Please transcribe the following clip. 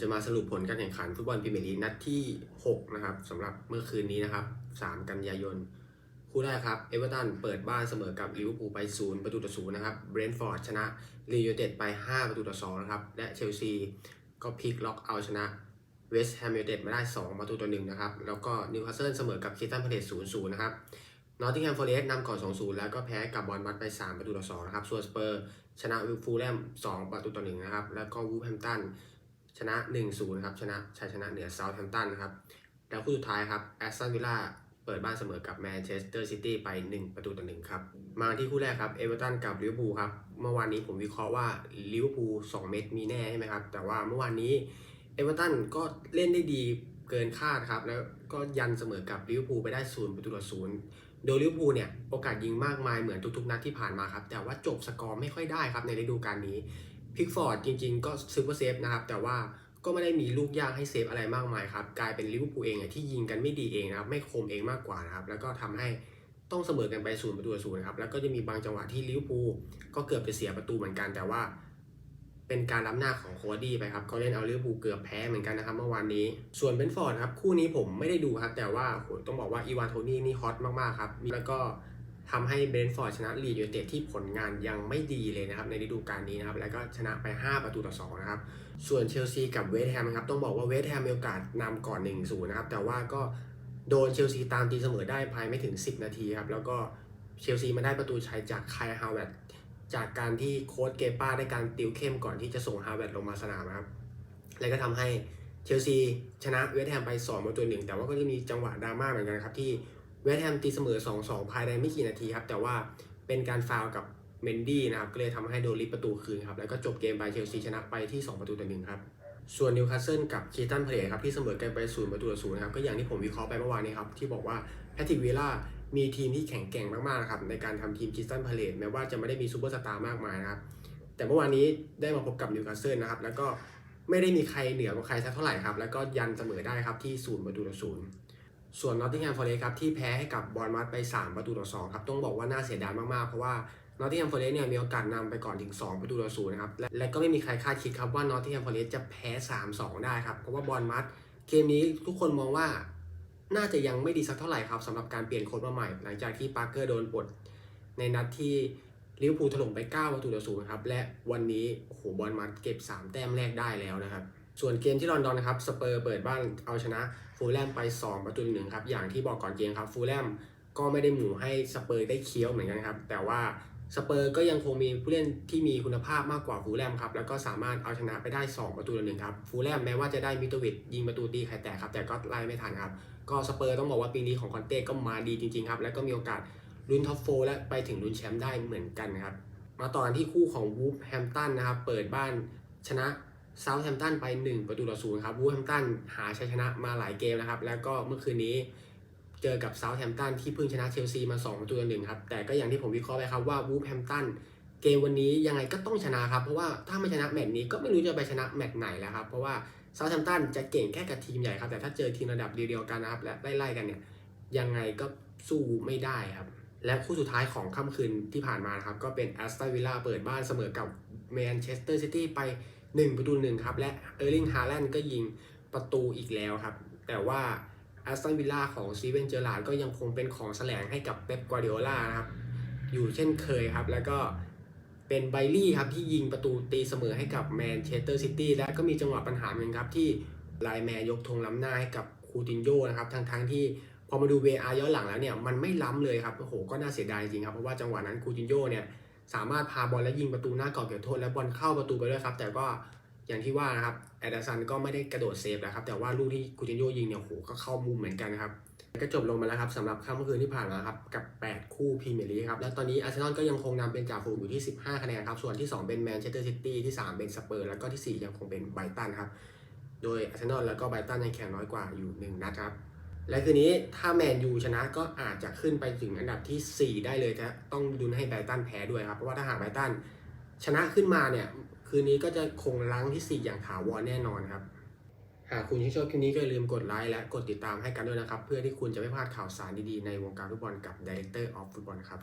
จะมาสรุปผลการแข่งขันฟุตบอลพรีเมียร์ลีกนัดที่ 6 นะครับสำหรับเมื่อคืนนี้นะครับ 3 กันยายน คู่แรกครับ เอเวอร์ตันเปิดบ้านเสมอกับลิเวอร์พูลไป 0 ประตูต่อ 0 นะครับ เบรนท์ฟอร์ดชนะลียูไนเต็ดไป 5 ประตูต่อ 2 นะครับ และเชลซีก็พลิกล็อกเอาชนะเวสต์แฮมยูไนเต็ดมาได้ 2 ประตูต่อ 1 นะครับ แล้วก็นิวคาสเซิลเสมอกับคิตันพาเลส0 0 นะครับนอตติงแฮมฟอเรสต์นำก่อน 2-0 แล้วก็แพ้กับบอลมัดไป 3 ประตูต่อ 2 นะครับ ส่วนสเปอร์ชนะวิลฟูลแลม 2 ประตูต่อ 1 นะครับ แล้วก็วูฟแฮมตัน ชนะ 1-0นะครับชนะชัยชนะเหนือเซาท์แฮมป์ตันนะครับแล้วคู่สุดท้ายครับแอสตันวิลล่าเปิดบ้านเสมอกับแมนเชสเตอร์ซิตี้ไป 1 ประตูต่อ1ครับ มาที่คู่แรกครับเอเวอร์ตันกับลิเวอร์พูลครับเมื่อวานนี้ผมวิเคราะห์ว่าลิเวอร์พูล2เม็ดมีแน่ใช่ไหมครับ แต่ว่าเมื่อวานนี้เอเวอร์ตันก็เล่นได้ดีเกินคาดครับ แล้วก็ยันเสมอกับลิเวอร์พูลไปได้0ประตูต่อ0โดยลิเวอร์พูลเนี่ยโอกาสยิงมากมายเหมือนทุกๆนัดที่ผ่านมาครับแต่ว่าจบสกอร์ไม่ค่อยได้ครับในฤดูกาลนี้ พิกฟอร์ดจริงๆ ก็ซูเปอร์เซฟนะครับ แต่ว่าก็ไม่ได้มีลูกยากให้เซฟอะไรมากมายครับ กลายเป็นลิเวอร์พูลเองที่ยิงกันไม่ดีเองนะครับ ไม่คมเองมากกว่านะครับ แล้วก็ทำให้ต้องเสมอกันไปศูนย์ประตูต่อศูนย์นะครับ แล้วก็จะมีบางจังหวะที่ลิเวอร์พูลก็เกือบจะเสียประตูเหมือนกัน แต่ว่า เป็นการล้ำหน้าของโคดดี้ไปครับ ก็เล่นเอาลิเวอร์พูลเกือบแพ้เหมือนกันนะครับเมื่อวานนี้ ส่วนเบนฟอร์ดครับคู่นี้ผมไม่ได้ดูครับ แต่ว่าต้องบอกว่าอีวานโทนี่นี่ฮอตมากๆครับ แล้วก็ ทำให้เบรนท์ฟอร์ดชนะลีดยูไนเต็ดที่ผลงานยังไม่ดีเลยนะครับในฤดูกาลนี้นะครับแล้วก็ชนะไป 5 ประตูต่อ2นะครับส่วนเชลซีกับเวสต์แฮมนะครับต้องบอกว่าเวสต์แฮมมีโอกาสนำก่อน 1-0 นะครับแต่ว่าก็โดนเชลซีตามตีเสมอได้ภายไม่ถึง 10 นาทีครับแล้วก็เชลซีมาได้ประตูชัยจากไคลฮาวเวตจากการที่โค้ชเกป้าได้การติวเข้มก่อนที่จะส่งฮาวเวตลงมาสนามครับแล้วก็ทำให้เชลซีชนะเวสต์แฮมไป 2 ประตูหนึ่งแต่ว่าก็จะมีจังหวะดราม่าเหมือนกันครับที่ เวสต์แฮมตีเสมอ 2-2 ภายในไม่กี่นาทีครับ แต่ว่าเป็นการฟาวกับเมนดี้นะครับ ก็เลยทำให้โดนลิฟประตูคืนครับ แล้วก็จบเกมไปเชลซีชนะไปที่ 2 ประตูต่อหนึ่งครับ ส่วนนิวคาสเซิลกับคีตันเพลย์ครับ ที่เสมอกันไป0ประตูต่อศูนย์นะครับ ก็อย่างที่ผมวิเคราะห์ไปเมื่อวานนี้ครับ ที่บอกว่าแพทริกวีล่ามีทีมที่แข็งแกร่งมากๆนะครับในการทำทีมคีตันเพลย์แม้ว่าจะไม่ได้มีซูเปอร์สตาร์มากมายนะครับแต่เมื่อวานนี้ได้มาพบกับนิวคาสเซิลนะครับแล้วก็ไม่ได้มีใครเหนือกว่าใครสักเท่าไหร่ครับแล้วก็ยันเสมอได้ครับที่0ประตูต่อศูนย์ ส่วนนอตติงแฮมฟอเรสครับที่แพ้ให้กับบอลมัดไป 3 ประตูต่อ2ครับต้องบอกว่าน่าเสียดายมากๆ เพราะว่านอตติงแฮมฟอเรสเนี่ยมีโอกาสนำไปก่อนถึง 2 ประตูต่อ0นะครับและและก็ไม่มีใครคาดคิดครับว่านอตติงแฮมฟอเรสจะแพ้ 3-2 ได้ครับเพราะว่าบอลมัดเกมนี้ทุกคนมองว่าน่าจะยังไม่ดีสักเท่าไหร่ครับสำหรับการเปลี่ยนโค้ชมาใหม่ หลังจากที่ปาร์เกอร์โดนปลดในนัดที่ลิเวอร์พูลถล่มไป 9 ประตูต่อ0ครับและวันนี้โอ้โหบอลมัดเก็บ 3 แต้มแรกได้แล้วนะครับ ส่วนเกมที่ลอนดอนนะครับสเปอร์เปิดบ้านเอาชนะฟูลแลมไป 2 ประตูหนึ่งครับ อย่างที่บอกก่อนเกมครับฟูลแลมก็ไม่ได้หมู่ให้สเปอร์ได้เคี้ยวเหมือนกันครับ แต่ว่าสเปอร์ก็ยังคงมีผู้เล่นที่มีคุณภาพมากกว่าฟูลแลมครับแล้วก็สามารถเอาชนะไปได้ 2 ประตูต่อหนึ่งครับฟูลแลมแม้ว่าจะได้มิโตวิชยิงประตูตีไข่แตกครับแต่ก็ไล่ไม่ทันครับ ก็สเปอร์ต้องบอกว่าปีนี้ของคอนเต้ก็มาดีจริงๆครับแล้วก็มีโอกาสลุ้นท็อปโฟและไปถึงลุ้นแชมป์ได้เหมือนกันครับมาต่อกันที่คู่ของวูฟแฮมตันนะครับเปิดบ้านชนะ เซาท์แฮมป์ตันไป 1 ประตูต่อศูนย์ครับวูแฮมตันหาชัยชนะมาหลายเกมนะครับ แล้วก็เมื่อคืนนี้เจอกับเซาท์แฮมป์ตันที่เพิ่งชนะเชลซีมา 2 ประตูต่อหนึ่งครับ แต่ก็อย่างที่ผมวิเคราะห์ไปครับว่าวูแฮมตันเกมวันนี้ยังไงก็ต้องชนะครับ เพราะว่าถ้าไม่ชนะแมตช์นี้ก็ไม่รู้จะไปชนะแมตช์ไหนแล้วครับ เพราะว่าเซาท์แฮมป์ตันจะเก่งแค่กับทีมใหญ่ครับ แต่ถ้าเจอทีมระดับเดียวกันนะครับและไล่ๆกันเนี่ยยังไงก็สู้ไม่ได้ครับ และคู่สุดท้ายของค่ำคืนที่ผ่านมานะครับก็เป็นแอสตันวิลล่าเปิดบ้านเสมอกับแมนเชสเตอร์ซิตี้ไป 1ประตูหนึ่งครับ และเออร์ลิงฮาแลนด์ก็ยิงประตูอีกแล้วครับ แต่ว่าแอสตันวิลล่าของซีเวนเจอร์ลาดก็ยังคงเป็นของแสลงให้กับเป๊ปกัวเดียล่านะครับ อยู่เช่นเคยครับ แล้วก็เป็นไบลี่ครับที่ยิงประตูตีเสมอให้กับแมนเชสเตอร์ซิตี้และก็มีจังหวะปัญหาหนึ่งครับที่ไลแมนยกธงล้ำหน้าให้กับคูตินโยนะครับทั้งทั้งๆที่พอมาดู VR ย้อนหลังแล้วเนี่ยมันไม่ล้ำเลยครับโอ้โหก็น่าเสียดายจริงครับเพราะว่าจังหวะนั้นคูตินโยเนี่ย สามารถพาบอลและยิงประตูหน้ากรอบเขตโทษและบอลเข้าประตูไปด้วยครับ แต่ก็อย่างที่ว่านะครับแอดสันก็ไม่ได้กระโดดเซฟนะครับ แต่ว่าลูกที่คูตินโยยิงเนี่ยโหก็เข้ามุมเหมือนกันครับก็จบลงมาแล้วครับสำหรับค่ำคืนที่ผ่านมาครับกับ 8 คู่พรีเมียร์ลีกครับและตอนนี้อาร์เซนอลก็ยังคงนำเป็นจ่าฝูงอยู่ที่ 15 คะแนนครับ ส่วนที่ 2 เป็นแมนเชสเตอร์ซิตี้ที่ 3 เป็นสเปอร์ แล้วก็ที่ 4 ยังคงเป็นไบรตันครับ โดยอาร์เซนอลแล้วก็ไบรตันยังแข่งน้อยกว่าอยู่หนึ่งนัดครับ และคืนนี้ถ้าแมนยูชนะก็อาจจะขึ้นไปถึงอันดับที่ 4 ได้เลยจะต้องดุนให้ไบรตันแพ้ด้วยครับ เพราะว่าถ้าหากไบรตันชนะขึ้นมาเนี่ย คืนนี้ก็จะคงลั้งที่ 4 อย่างถาวรแน่นอนครับ หากคุณชื่นชอบคลิปนี้ก็อย่าลืมกดไลค์และกดติดตามให้กันด้วยนะครับ เพื่อที่คุณจะไม่พลาดข่าวสารดีๆในวงการฟุตบอลกับ Director of Football ครับ